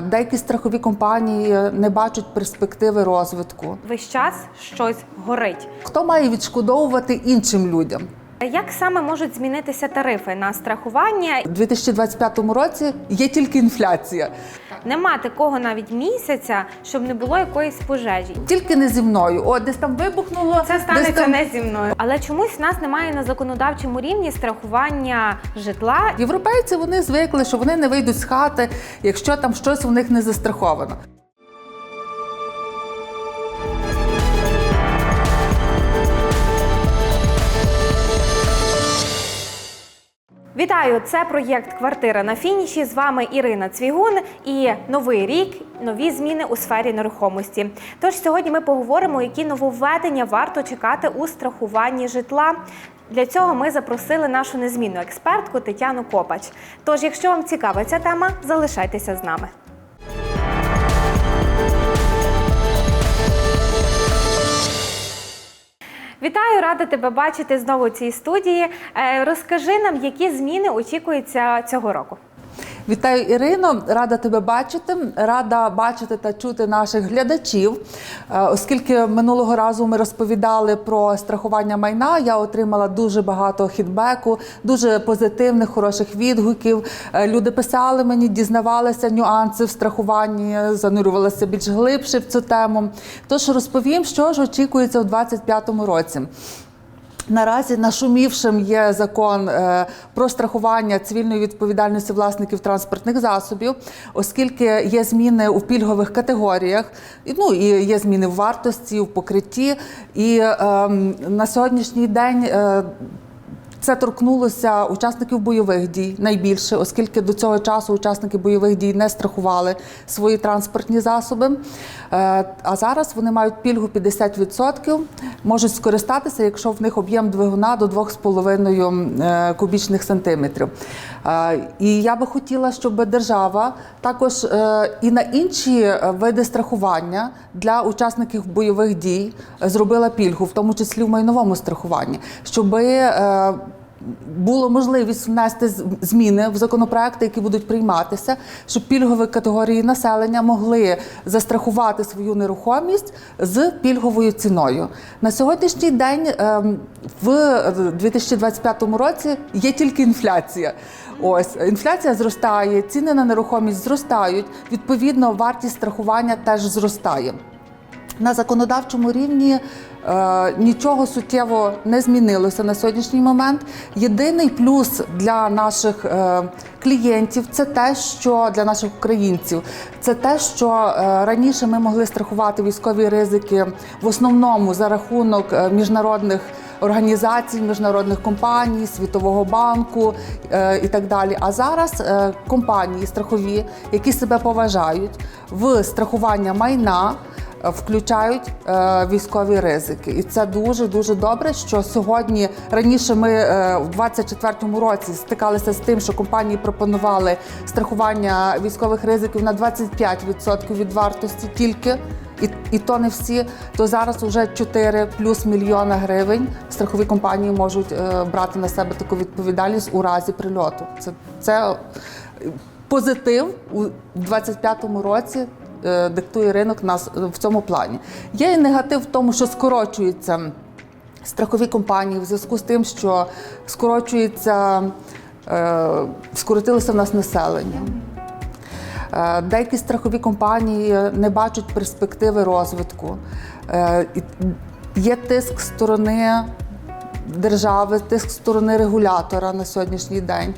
Деякі страхові компанії не бачать перспективи розвитку. Весь час щось горить. Хто має відшкодовувати іншим людям? Як саме можуть змінитися тарифи на страхування? У 2025 році є тільки інфляція, Нема такого навіть місяця, щоб не було якоїсь пожежі. тільки не зі мною. О, десь там вибухнуло. Це станеться там... не зі мною. Але чомусь в нас немає на законодавчому рівні страхування житла. Європейці вони звикли, що вони не вийдуть з хати, якщо там щось у них не застраховано. Вітаю! Це проєкт Квартира на фініші. З вами Ірина Цвігун і новий рік, нові зміни у сфері нерухомості. Тож сьогодні ми поговоримо, які нововведення варто чекати у страхуванні житла. Для цього ми запросили нашу незмінну експертку Тетяну Копач. Тож, якщо вам цікава ця тема, залишайтеся з нами. Вітаю, рада тебе бачити знову у цій студії. Е, Розкажи нам, які зміни очікуються цього року. Вітаю, Ірино, рада тебе бачити. Рада бачити та чути наших глядачів. Е, Оскільки минулого разу ми розповідали про страхування майна, я отримала дуже багато хідбеку, дуже позитивних, хороших відгуків. Е, Люди писали мені, дізнавалися нюанси в страхуванні, занурювалися більш глибше в цю тему. Тож розповім, що ж очікується у 2025 році. Наразі нашумівшим є закон е, про страхування цивільної відповідальності власників транспортних засобів, оскільки є зміни у пільгових категоріях, ну і є зміни в вартості, в покритті. І е, на сьогоднішній день. Е, це торкнулося учасників бойових дій найбільше, оскільки до цього часу учасники бойових дій не страхували свої транспортні засоби. Е, А зараз вони мають пільгу 50%, можуть скористатися, якщо в них об'єм двигуна до 2,5 е, кубічних сантиметрів. Е, І я би хотіла, щоб держава також і на інші види страхування для учасників бойових дій зробила пільгу, в тому числі в майновому страхуванні, щоби е, було можливість внести зміни в законопроекти, які будуть прийматися, щоб пільгові категорії населення могли застрахувати свою нерухомість з пільговою ціною. На сьогоднішній день ем, в 2025 році є тільки інфляція. Ось інфляція зростає, ціни на нерухомість зростають. Відповідно, вартість страхування теж зростає. На законодавчому рівні нічого суттєво не змінилося на сьогоднішній момент. Єдиний плюс для наших е, клієнтів це те, що для наших українців, це те, що е, раніше ми могли страхувати військові ризики в основному за рахунок е, міжнародних. Організацій, міжнародних компаній, Світового банку е, і так далі. А зараз е, компанії страхові, які себе поважають в страхування майна, е, включають е, військові ризики. І це дуже дуже добре. Що сьогодні раніше ми е, в 24-му році стикалися з тим, що компанії пропонували страхування військових ризиків на 25% від вартості тільки. І, і то не всі, то зараз вже 4 плюс мільйона гривень страхові компанії можуть е, брати на себе таку відповідальність у разі прильоту. Це, це позитив у 25-му році. Е, Диктує ринок нас е, в цьому плані. Є і негатив в тому, що скорочуються страхові компанії в зв'язку з тим, що скорочується, е, скоротилося в нас населення. Деякі страхові компанії не бачать перспективи розвитку. Є тиск сторони держави, тиск сторони регулятора на сьогоднішній день.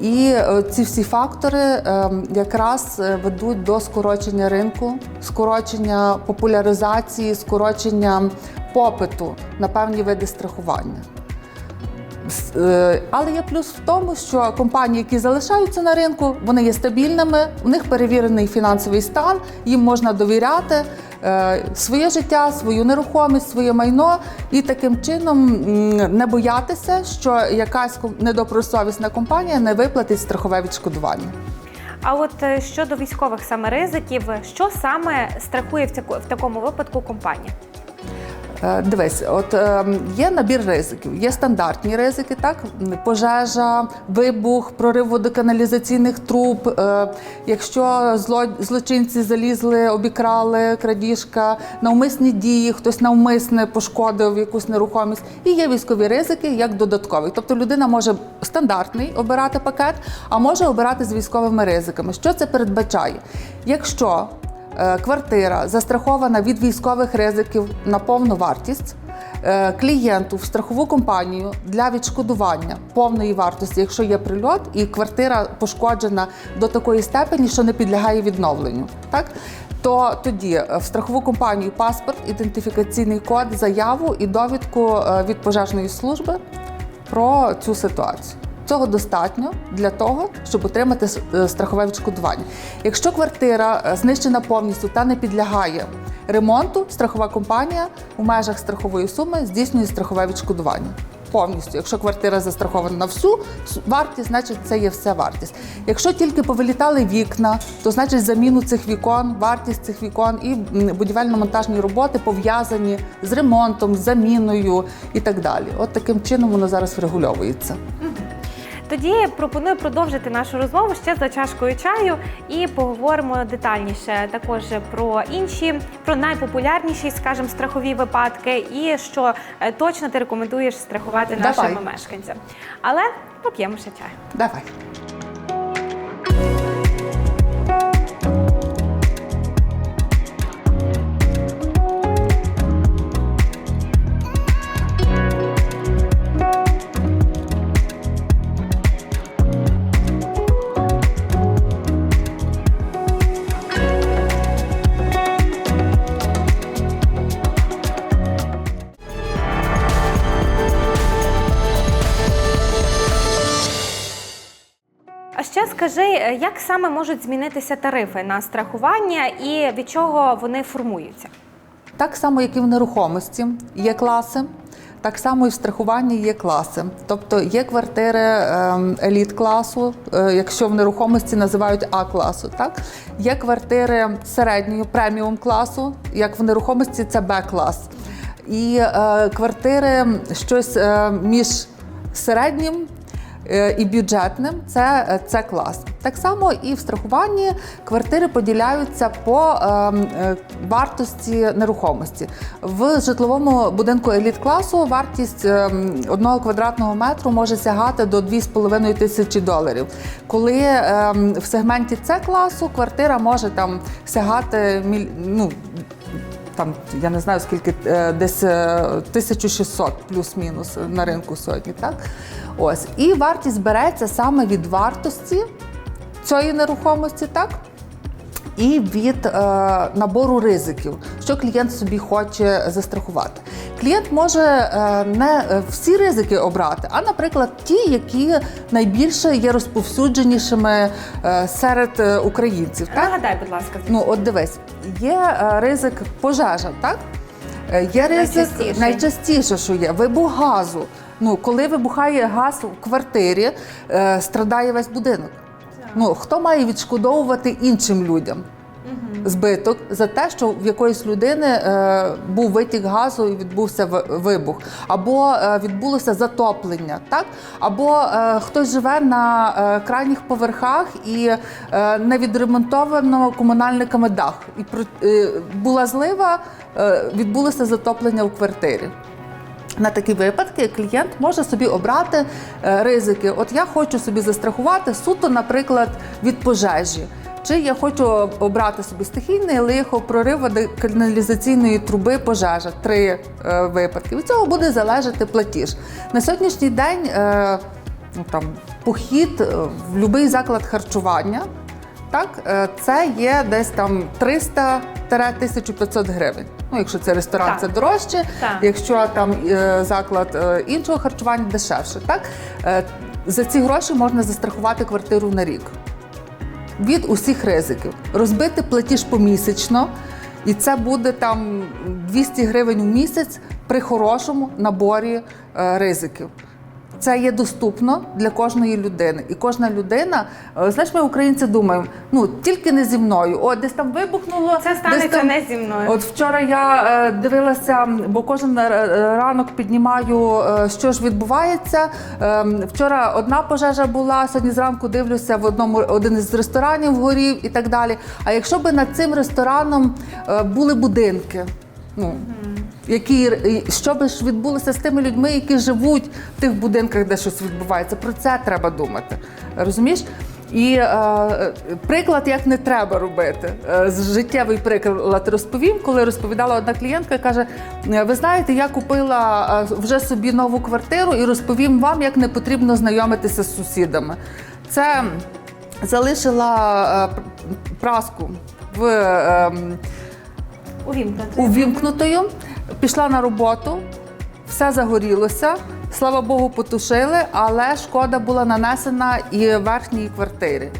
І е, ці всі фактори е, якраз е, ведуть до скорочення ринку, скорочення популяризації, скорочення попиту на певні види страхування. Е, Але є плюс в тому, що компанії, які залишаються на ринку, вони є стабільними, у них перевірений фінансовий стан, їм можна довіряти своє життя, свою нерухомість, своє майно і таким чином не боятися, що якась недобросовісна компанія не виплатить страхове відшкодування. А от е, щодо військових саме ризиків, що саме страхує в такому випадку компанія? Е, Дивись, от е, є набір ризиків, є стандартні ризики, так пожежа, вибух, прорив водоканалізаційних труб. Е, якщо зло, злочинці залізли, обікрали, крадіжка, навмисні дії, хтось навмисне пошкодив якусь нерухомість. І є військові ризики як додаткові. Тобто людина може стандартний обирати пакет, а може обирати з військовими ризиками. Що це передбачає? Якщо Квартира застрахована від військових ризиків на повну вартість. е, Клієнту в страхову компанію для відшкодування повної вартості, якщо є прильот, і квартира пошкоджена до такої степені, що не підлягає відновленню. Так то тоді е, в страхову компанію паспорт, ідентифікаційний код, заяву і довідку е, від пожежної служби про цю ситуацію. Цього достатньо для того, щоб отримати е, страхове відшкодування. Якщо квартира е, знищена повністю та не підлягає ремонту, страхова компанія у межах страхової суми здійснює страхове відшкодування. Повністю, якщо квартира застрахована на всю вартість, значить це є все вартість. Якщо тільки повилітали вікна, то значить заміну цих вікон, вартість цих вікон і будівельно-монтажні роботи пов'язані з ремонтом, заміною і так далі. От таким чином воно зараз врегульовується. Тоді пропоную продовжити нашу розмову ще за чашкою чаю і поговоримо детальніше також про інші, про найпопулярніші, скажімо, страхові випадки, і що е, точно ти рекомендуєш страхувати Давай. нашим мешканцям. Але поп'ємо ще чаю. Давай. Як саме можуть змінитися тарифи на страхування і від чого вони формуються? Так само, як і в нерухомості є класи, так само і в страхуванні є класи. Тобто є квартири ем, еліт класу, е, якщо в нерухомості називають А класу. Так є квартири середньої преміум класу, як в нерухомості це Б клас. І е, квартири щось е, між середнім і бюджетним це, е, це клас. Так само і в страхуванні квартири поділяються по ем, е, вартості нерухомості. В житловому будинку еліт класу вартість ем, одного квадратного метру може сягати до 2,5 тисячі доларів. Коли ем, в сегменті С класу квартира може там сягати ну, там я не знаю скільки е, десь е, 1600 плюс-мінус на ринку сьогодні. Так ось і вартість береться саме від вартості цієї нерухомості, так. І від е, набору ризиків, що клієнт собі хоче застрахувати. Клієнт може е, не е, всі ризики обрати, а, наприклад, ті, які найбільше є розповсюдженішими е, серед е, українців. Так? Нагадай, будь ласка, Ну, от дивись, є е, ризик пожежа, так? Е, Є ризик Найчастіший. найчастіше, що є вибух газу. Ну, коли вибухає газ у квартирі, е, страдає весь будинок. Ну, хто має відшкодовувати іншим людям? Збиток за те, що в якоїсь людини е, був витік газу і відбувся вибух, або е, відбулося затоплення, так? Або е, хтось живе на е, крайніх поверхах і е, не відремонтовано комунальниками дах. І е, була злива, е, відбулося затоплення в квартирі. На такі випадки клієнт може собі обрати е, ризики. От я хочу собі застрахувати суто, наприклад, від пожежі. Чи я хочу обрати собі стихійне лихо, прорив каналізаційної труби, пожежа три е, випадки. Від цього буде залежати платіж. На сьогоднішній день е, ну, там, похід е, в будь-який заклад харчування так, е, це є десь там 300-1500 гривень. Ну, якщо це ресторан, Так. це дорожче. Так. Якщо там е, заклад е, іншого харчування дешевше, так за ці гроші можна застрахувати квартиру на рік від усіх ризиків. Розбити платіж помісячно, і це буде там 200 гривень у місяць при хорошому наборі ризиків. Це є доступно для кожної людини, і кожна людина, е, знаєш, ми українці думаємо, ну тільки не зі мною. О, десь там вибухнуло. Це станеться там... не зі мною. От вчора я е, дивилася, бо кожен е, ранок піднімаю, е, що ж відбувається. Е, вчора одна пожежа була, сьогодні зранку дивлюся в одному один із ресторанів горів і так далі. А якщо би над цим рестораном е, були будинки, ну які що би ж відбулося з тими людьми, які живуть в тих будинках, де щось відбувається? Про це треба думати. Розумієш? І е, приклад, як не треба робити. Е, життєвий приклад розповім, коли розповідала одна клієнтка, каже: «Е, ви знаєте, я купила е, вже собі нову квартиру і розповім вам, як не потрібно знайомитися з сусідами. Це залишила е, праску в. е, м, Увімкнути. увімкнутою, пішла на роботу, все загорілося. Слава Богу, потушили, але шкода була нанесена і верхній квартирі.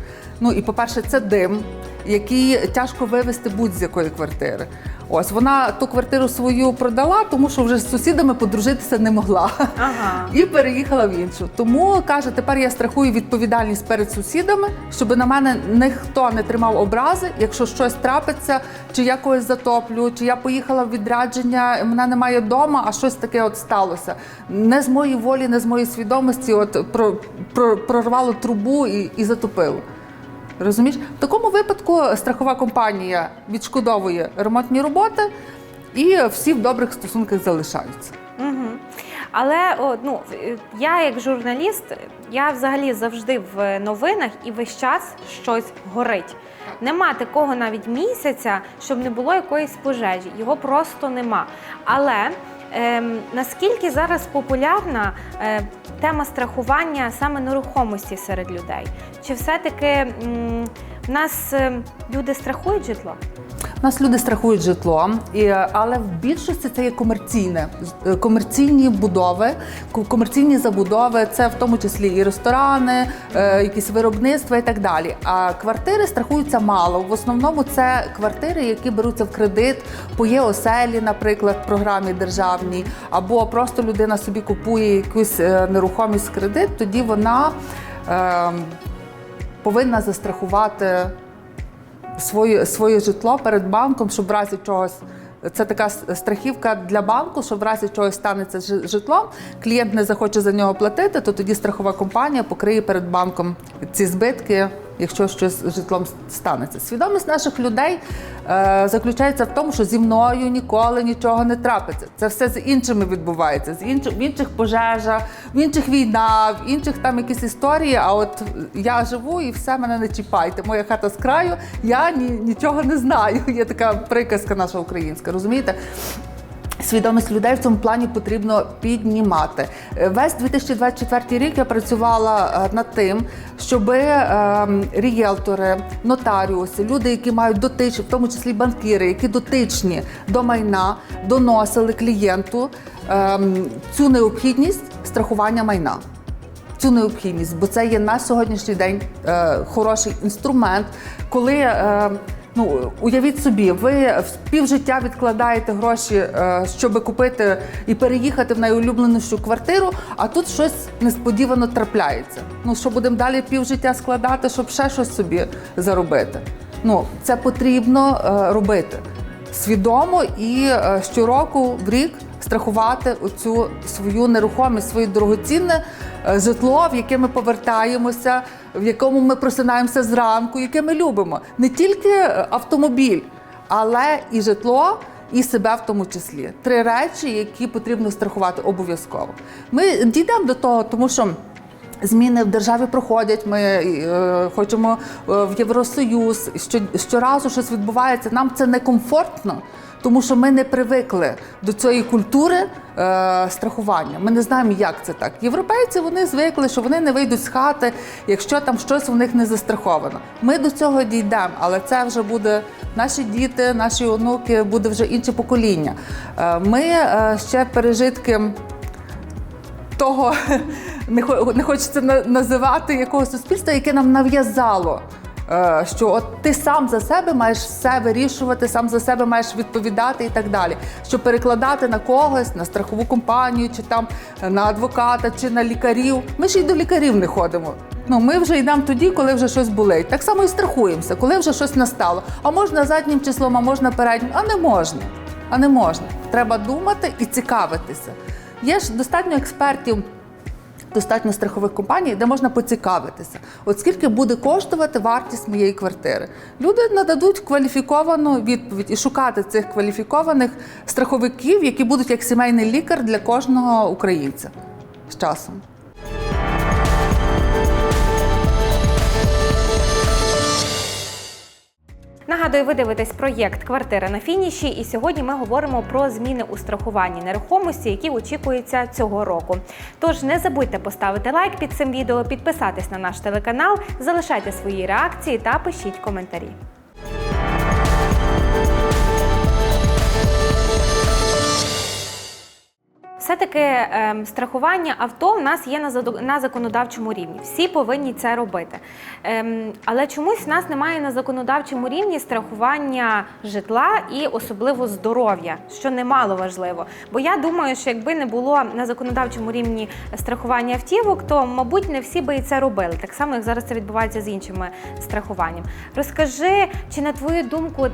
Ну і по-перше, це дим, який тяжко вивезти будь-з якої квартири. Ось вона ту квартиру свою продала, тому що вже з сусідами подружитися не могла. Ага. І переїхала в іншу. Тому каже, тепер я страхую відповідальність перед сусідами, щоб на мене ніхто не тримав образи, якщо щось трапиться, чи я когось затоплю, чи я поїхала в відрядження, мене немає вдома, а щось таке от сталося. Не з моєї волі, не з моєї свідомості, от про, про, прорвало трубу і, і затопило. Розумієш? В такому випадку страхова компанія відшкодовує ремонтні роботи, і всі в добрих стосунках залишаються. Угу. Але о, ну, я як журналіст, я взагалі завжди в новинах і весь час щось горить. Нема такого навіть місяця, щоб не було якоїсь пожежі. Його просто нема. Але ем, наскільки зараз популярна е, тема страхування саме нерухомості серед людей? Чи все-таки в нас е, люди страхують житло? Нас люди страхують житло, але в більшості це є комерційне е, комерційні будови, комерційні забудови. Це в тому числі і ресторани, е, якісь виробництва і так далі. А квартири страхуються мало. В основному це квартири, які беруться в кредит по є оселі, наприклад, в програмі державній, або просто людина собі купує якусь е, нерухомість в кредит. Тоді вона е, повинна застрахувати своє, своє житло перед банком, щоб в разі чогось. Це така страхівка для банку, що в разі чогось станеться з житлом, клієнт не захоче за нього платити, то тоді страхова компанія покриє перед банком ці збитки, якщо щось з житлом станеться. Свідомість наших людей е, заключається в тому, що зі мною ніколи нічого не трапиться. Це все з іншими відбувається. З інших в інших пожежа, в інших війна, в інших там якісь історії. А от я живу і все мене не чіпайте. Моя хата з краю, я ні, нічого не знаю. Є така приказка наша українська, розумієте? Свідомість людей в цьому плані потрібно піднімати. Е, Весь 2024 рік я працювала е, над тим, щоб рієлтори, нотаріуси, люди, які мають дотич, в тому числі банкіри, які дотичні до майна, доносили клієнту ем, цю необхідність страхування майна цю необхідність, бо це є на сьогоднішній день е, хороший інструмент, коли. Е, Ну, уявіть собі, ви півжиття відкладаєте гроші, е, щоб купити і переїхати в найулюбленішу квартиру, а тут щось несподівано трапляється. Ну що будемо далі півжиття складати, щоб ще щось собі заробити. Ну, це потрібно е, робити свідомо і е, щороку в рік страхувати оцю свою нерухомість, своє дорогоцінне е, житло, в яке ми повертаємося, в якому ми просинаємося зранку, яке ми любимо. Не тільки е, автомобіль, але і житло. І себе в тому числі три речі, які потрібно страхувати обов'язково. Ми дійдемо до того, тому що Зміни в державі проходять. Ми е, хочемо е, в Євросоюз. Що щоразу щось відбувається. Нам це некомфортно, тому що ми не привикли до цієї культури е, страхування. Ми не знаємо, як це так. Європейці вони звикли, що вони не вийдуть з хати, якщо там щось у них не застраховано. Ми до цього дійдемо, але це вже буде наші діти, наші онуки, буде вже інше покоління. Е, ми е, ще пережитки того не хо- хочеться на- називати якого суспільства, яке нам нав'язало Що от ти сам за себе маєш все вирішувати, сам за себе маєш відповідати і так далі. Що перекладати на когось, на страхову компанію, чи там на адвоката, чи на лікарів. Ми ж і до лікарів не ходимо. Ну, ми вже йдемо тоді, коли вже щось болить. Так само і страхуємося, коли вже щось настало. А можна заднім числом, а можна переднім, а не можна. А не можна. Треба думати і цікавитися. Є ж достатньо експертів достатньо страхових компаній, де можна поцікавитися, от скільки буде коштувати вартість моєї квартири. Люди нададуть кваліфіковану відповідь і шукати цих кваліфікованих страховиків, які будуть як сімейний лікар для кожного українця з часом. Нагадую, ви дивитесь проєкт Квартира на фініші, і сьогодні ми говоримо про зміни у страхуванні нерухомості, які очікуються цього року. Тож не забудьте поставити лайк під цим відео, підписатись на наш телеканал, залишайте свої реакції та пишіть коментарі. Все-таки ем, страхування авто в нас є на, на законодавчому рівні. Всі повинні це робити. Ем, але чомусь в нас немає на законодавчому рівні страхування житла і особливо здоров'я, що немало важливо. Бо я думаю, що якби не було на законодавчому рівні страхування автівок, то мабуть не всі би і це робили. Так само, як зараз це відбувається з іншими страхуваннями. Розкажи, чи на твою думку.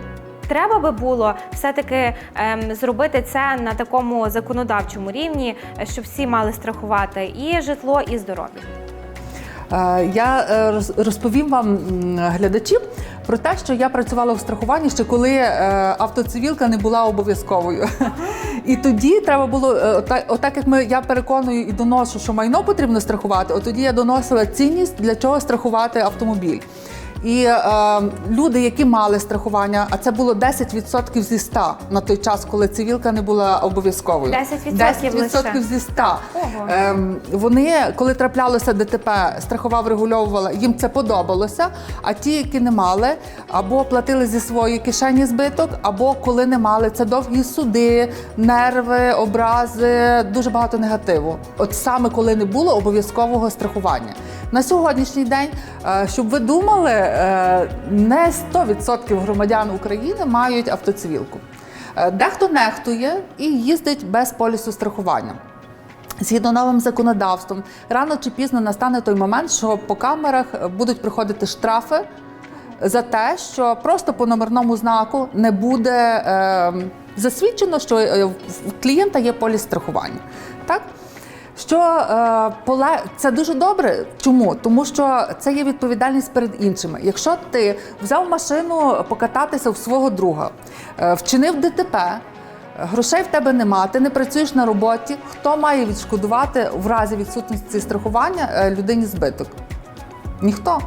Треба би було все-таки ем, зробити це на такому законодавчому рівні, щоб всі мали страхувати і житло, і здоров'я. Е, Я е, розповім вам глядачів про те, що я працювала в страхуванні ще коли е, автоцивілка не була обов'язковою. І тоді треба було, ота- отак як ми я переконую і доношу, що майно потрібно страхувати, от тоді я доносила цінність для чого страхувати автомобіль. І е, люди, які мали страхування, а це було 10% зі 100 на той час, коли цивілка не була обов'язковою. 10% 10% лише? зі 100. Ого. Ем, вони, коли траплялося ДТП, страхова врегульовувала, їм це подобалося. А ті, які не мали, або платили зі своєї кишені збиток, або коли не мали, це довгі суди, нерви, образи, дуже багато негативу. От саме коли не було обов'язкового страхування. На сьогоднішній день, е, щоб ви думали, е, не 100% громадян України мають автоцивілку. Е, Дехто нехтує і їздить без полісу страхування. Згідно новим законодавством, рано чи пізно настане той момент, що по камерах будуть приходити штрафи за те, що просто по номерному знаку не буде засвідчено, що в клієнта є поліс страхування. Так? Що е, поле це дуже добре. Чому? Тому що це є відповідальність перед іншими. Якщо ти взяв машину покататися в свого друга, е, вчинив ДТП, Грошей в тебе нема, ти не працюєш на роботі. Хто має відшкодувати в разі відсутності страхування е, людині збиток? Ніхто.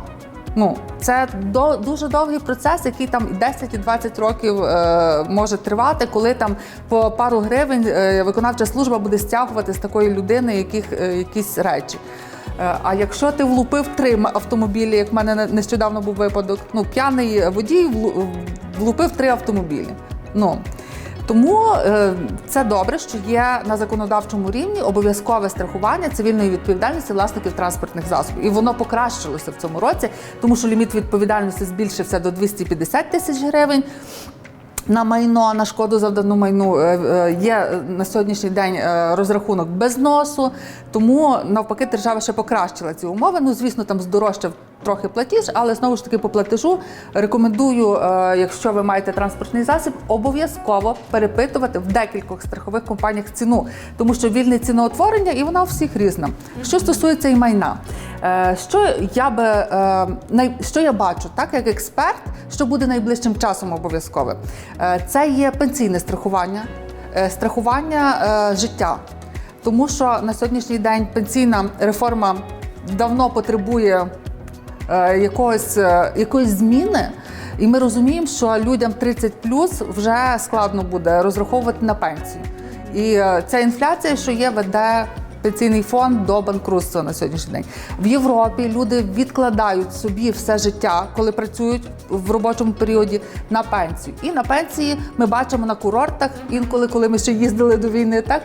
Ну, це до, дуже довгий процес, який там і 10 і 20 років е, може тривати, коли там по пару гривень е, виконавча служба буде стягувати з такої людини яких, е, якісь речі. Е, А якщо ти влупив три автомобілі, як в мене не- нещодавно був випадок, ну п'яний водій влупив три автомобілі. Ну тому е, це добре, що є на законодавчому рівні обов'язкове страхування цивільної відповідальності власників транспортних засобів. І воно покращилося в цьому році, тому що ліміт відповідальності збільшився до 250 тисяч гривень. На майно на шкоду завдану майну е, е, є на сьогоднішній день розрахунок без носу, тому навпаки держава ще покращила ці умови. Ну звісно, там здорожчав трохи платіж, але знову ж таки по платежу рекомендую, е, якщо ви маєте транспортний засіб, обов'язково перепитувати в декількох страхових компаніях ціну, тому що вільне ціноутворення і вона у всіх різна. Що стосується і майна, Е, що я би е, що я бачу, так як експерт, що буде найближчим часом обов'язкове, це є пенсійне страхування, страхування життя. Тому що на сьогоднішній день пенсійна реформа давно потребує якогось, е, якоїсь зміни. І ми розуміємо, що людям 30 вже складно буде розраховувати на пенсію. І е, ця інфляція, що є, веде пенсійний фонд до банкрутства на сьогоднішній день. В Європі люди відкладають собі все життя, коли працюють в робочому періоді на пенсію. І на пенсії ми бачимо на курортах, інколи, коли ми ще їздили до війни, так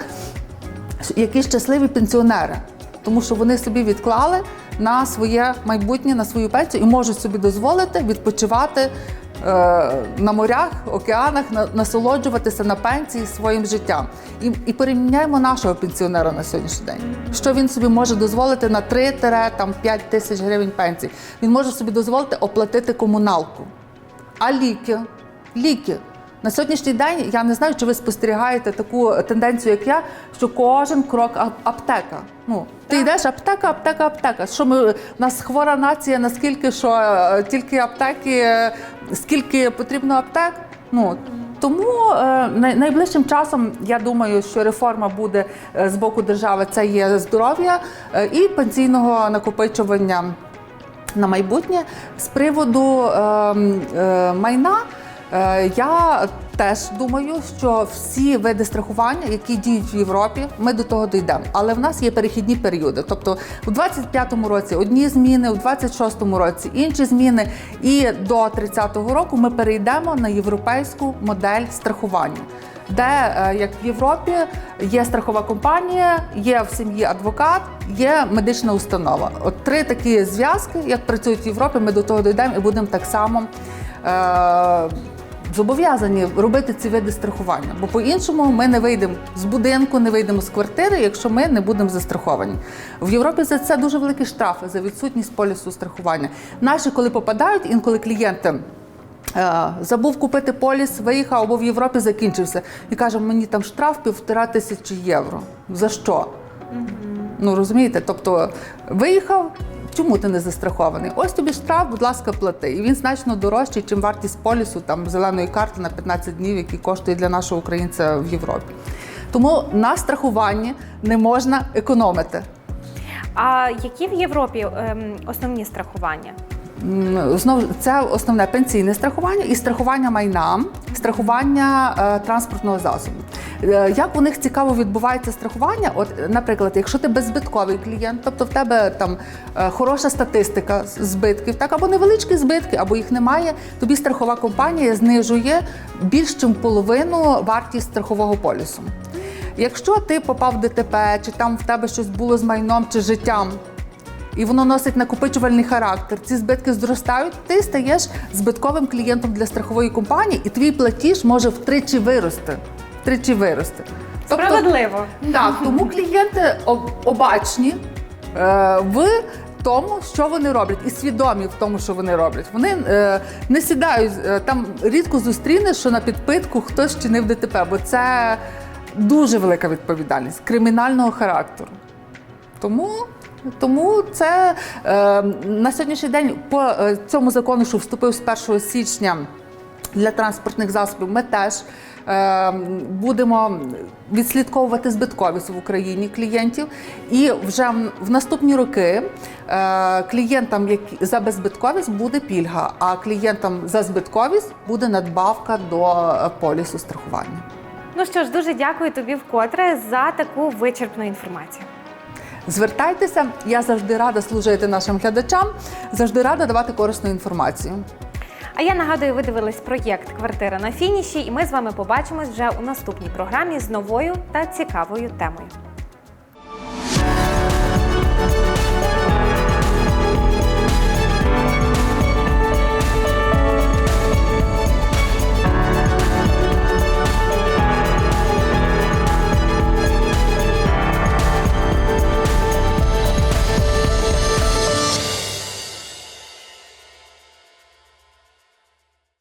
які щасливі пенсіонери, тому що вони собі відклали на своє майбутнє, на свою пенсію і можуть собі дозволити відпочивати. е, На морях, океанах на- насолоджуватися на пенсії своїм життям, і, і порівняємо нашого пенсіонера на сьогоднішній день. Що він собі може дозволити на 3-5 тисяч гривень пенсії? Він може собі дозволити оплатити комуналку. А ліки? Ліки. На сьогоднішній день я не знаю, чи ви спостерігаєте таку тенденцію, як я, що кожен крок ап- аптека. Ну, ти йдеш аптека, аптека, аптека. Що ми у нас хвора нація, наскільки що е, тільки аптеки, е, скільки потрібно аптек? Ну тому е, найближчим часом я думаю, що реформа буде з боку держави. Це є здоров'я і пенсійного накопичування на майбутнє з приводу е, е, майна. Е, Я теж думаю, що всі види страхування, які діють в Європі, ми до того дійдемо. Але в нас є перехідні періоди. Тобто у 25-му році одні зміни, у 26-му році інші зміни, і до 30-го року ми перейдемо на європейську модель страхування де е, як в Європі є страхова компанія, є в сім'ї адвокат, є медична установа. От три такі зв'язки, як працюють в Європі, ми до того дійдемо і будемо так само. Е- Зобов'язані робити ці види страхування, бо по-іншому ми не вийдемо з будинку, не вийдемо з квартири, якщо ми не будемо застраховані. В Європі за це дуже великі штрафи за відсутність полісу страхування. Наші, коли попадають, інколи клієнти Е, Забув купити поліс, виїхав або в Європі закінчився. І каже, мені там штраф півтора тисячі євро. За що? Ну розумієте? Тобто виїхав, чому ти не застрахований? Ось тобі штраф, будь ласка, плати. І він значно дорожчий, чим вартість полісу там зеленої карти на 15 днів, який коштує для нашого українця в Європі. Тому на страхуванні не можна економити. А які в Європі ем, основні страхування? Знову це основне пенсійне страхування і страхування майна, страхування е, транспортного засобу. Е, Як у них цікаво відбувається страхування? От, наприклад, якщо ти беззбитковий клієнт, тобто в тебе там е, хороша статистика збитків, так або невеличкі збитки, або їх немає, тобі страхова компанія знижує більш ніж половину вартість страхового полісу. Якщо ти попав в ДТП, чи там в тебе щось було з майном чи життям, і воно носить накопичувальний характер. Ці збитки зростають. Ти стаєш збитковим клієнтом для страхової компанії, і твій платіж може втричі вирости. Втричі вирости. Справедливо. так, тому клієнти обачні е, в тому, що вони роблять, і свідомі в тому, що вони роблять. Вони е, не сідають е, там. Рідко зустрінеш, що на підпитку хтось чинив ДТП, бо це дуже велика відповідальність кримінального характеру. Тому, тому це е, на сьогоднішній день по е, цьому закону, що вступив з 1 січня для транспортних засобів, ми теж будемо відслідковувати збитковість в Україні клієнтів. І вже в- в наступні роки е, клієнтам за беззбитковість буде пільга, а клієнтам за збитковість буде надбавка до е, полісу страхування. Ну що ж, дуже дякую тобі вкотре за таку вичерпну інформацію. Звертайтеся, я завжди рада служити нашим глядачам, завжди рада давати корисну інформацію. А я нагадую, ви дивились проєкт Квартира на фініші, і ми з вами побачимось вже у наступній програмі з новою та цікавою темою.